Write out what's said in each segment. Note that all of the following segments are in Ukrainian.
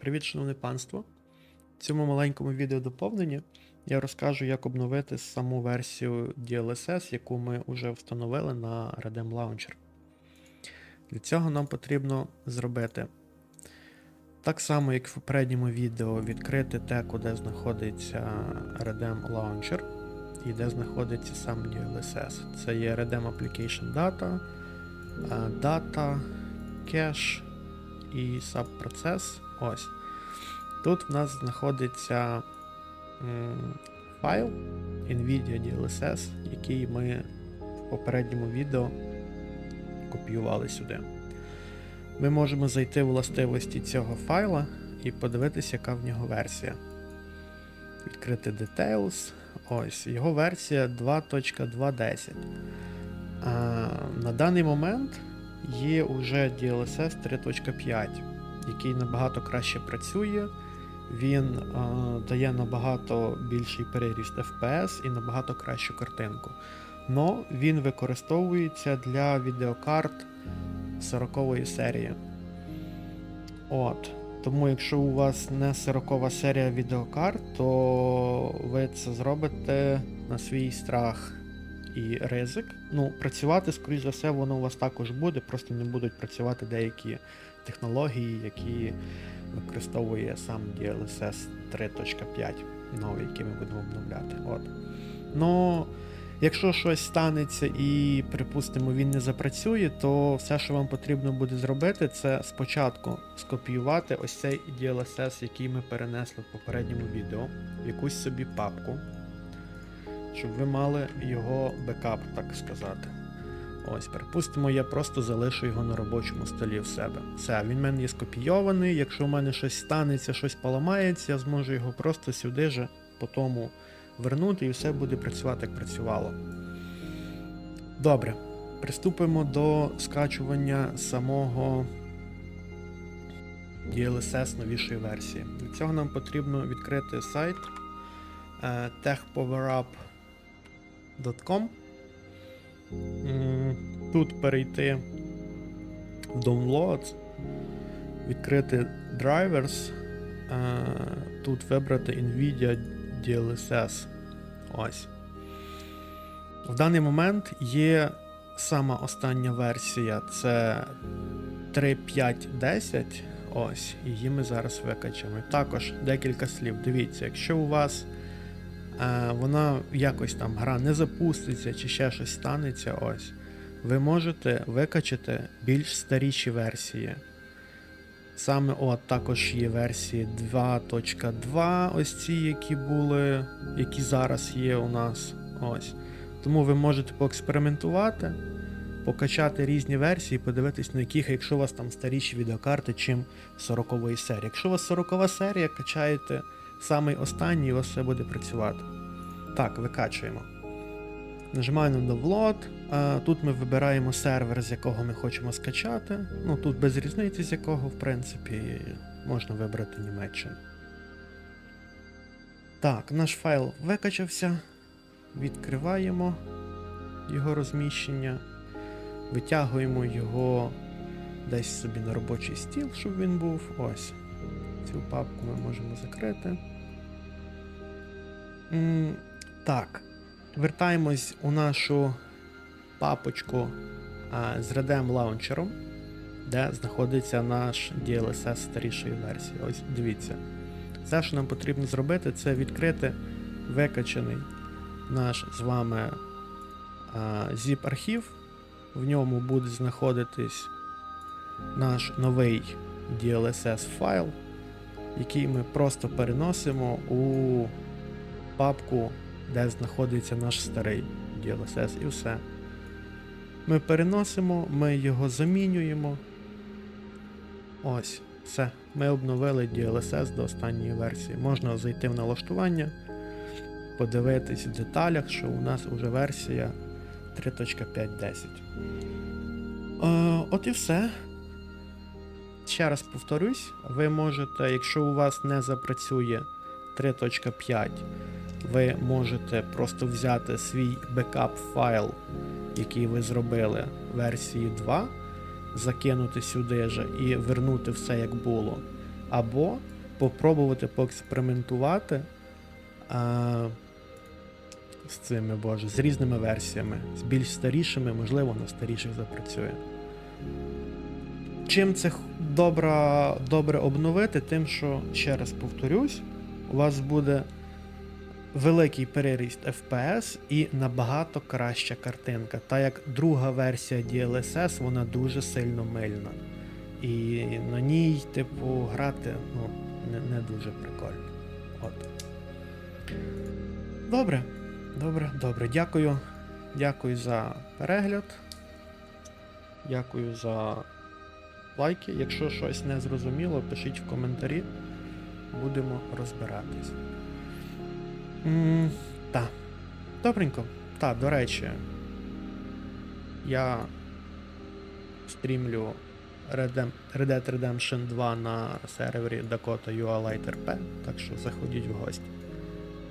Привіт, шановне панство! В цьому маленькому відеодоповненні я розкажу, як обновити саму версію DLSS, яку ми вже встановили на Redem Launcher. Для цього нам потрібно зробити так само, як в попередньому відео, відкрити те, куди знаходиться Redem Launcher і де знаходиться сам DLSS. Це є Redem Application Data, Data, Cache і subprocess. Ось. Тут в нас знаходиться файл NVIDIA DLSS, який ми в попередньому відео копіювали сюди. Ми можемо зайти в властивості цього файла і подивитися, яка в нього версія. Відкрити Details. Ось, його версія 2.2.10. А, на даний момент є уже DLSS 3.5, який набагато краще працює. Він е, дає набагато більший переріст FPS і набагато кращу картинку. Но він використовується для відеокарт 40 серії. От. Тому, якщо у вас не 40 серія відеокарт, то ви це зробите на свій страх і ризик. Ну, працювати, скоріш за все, воно у вас також буде, просто не будуть працювати деякі технології, які використовує сам DLSS 3.5, новий, який ми будемо обновляти. От. Ну, якщо щось станеться і, припустимо, він не запрацює, то все, що вам потрібно буде зробити, це спочатку скопіювати ось цей DLSS, який ми перенесли в попередньому відео, в якусь собі папку, щоб ви мали його бекап, так сказати. Ось, припустимо, я просто залишу його на робочому столі в себе. Все, він в мене є скопійований. Якщо в мене щось станеться, щось поламається, я зможу його просто сюди же по тому вернути і все буде працювати, як працювало. Добре. Приступимо до скачування самого DLSS новішої версії. Для цього нам потрібно відкрити сайт е, techpowerup.com. М, Тут перейти в Downloads, відкрити Drivers, е, тут вибрати NVIDIA DLSS. Ось. В даний момент є сама остання версія це 3.5.10. Ось, її ми зараз викачаємо. Також декілька слів. Дивіться, якщо у вас вона якось там гра не запуститься чи ще щось станеться, ось, ви можете викачати більш старіші версії. Саме от також є версії 2.2, ось ці, які були, які зараз є у нас. Ось. Тому ви можете поекспериментувати, покачати різні версії, подивитись, на яких, якщо у вас там старіші відеокарти, чим 40 серії. Якщо у вас 40 серія, качаєте самий останній, у все буде працювати. Так, викачуємо. Нажимаємо на Download. Тут ми вибираємо сервер, з якого ми хочемо скачати. Ну тут без різниці, з якого, в принципі, можна вибрати Німеччину. Так, наш файл викачався. Відкриваємо його розміщення, витягуємо його десь собі на робочий стіл, щоб він був. Ось. Цю папку ми можемо закрити. Так. Вертаємось у нашу папочку з Redem Launcher, де знаходиться наш DLSS старішої версії. Ось дивіться. Все, що нам потрібно зробити, це відкрити викачаний наш з вами zip-архів. В ньому буде знаходитись наш новий DLSS файл, який ми просто переносимо у папку де знаходиться наш старий DLSS і все. Ми переносимо, ми його замінюємо. Ось, все. Ми обновили DLSS до останньої версії. Можна зайти в налаштування, подивитись в деталях, що у нас вже версія 3.5.10. Е, от і все. Ще раз повторюсь, ви можете, якщо у вас не запрацює 3.5, ви можете просто взяти свій бекап файл, який ви зробили версії 2, закинути сюди же і вернути все як було. або попробувати поекспериментувати а, з цими, боже, з різними версіями, з більш старішими, можливо, на старіших запрацює. Чим це добре, добре обновити, тим, що, ще раз повторюсь, у вас буде великий переріст FPS і набагато краща картинка. Та як друга версія DLSS, вона дуже сильно мильна. І на ній, типу, грати ну, не, не дуже прикольно. От. Добре, добре, добре. Дякую. Дякую за перегляд. Дякую за лайки. Якщо щось не зрозуміло, пишіть в коментарі. Будемо розбиратись. М, Та. Добренько. Та, до речі. Я стрімлю Red Dead Redemption 2 на сервері Dakota UA так що заходіть в гості.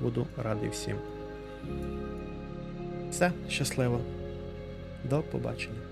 Буду радий всім. Все, щасливо. До побачення.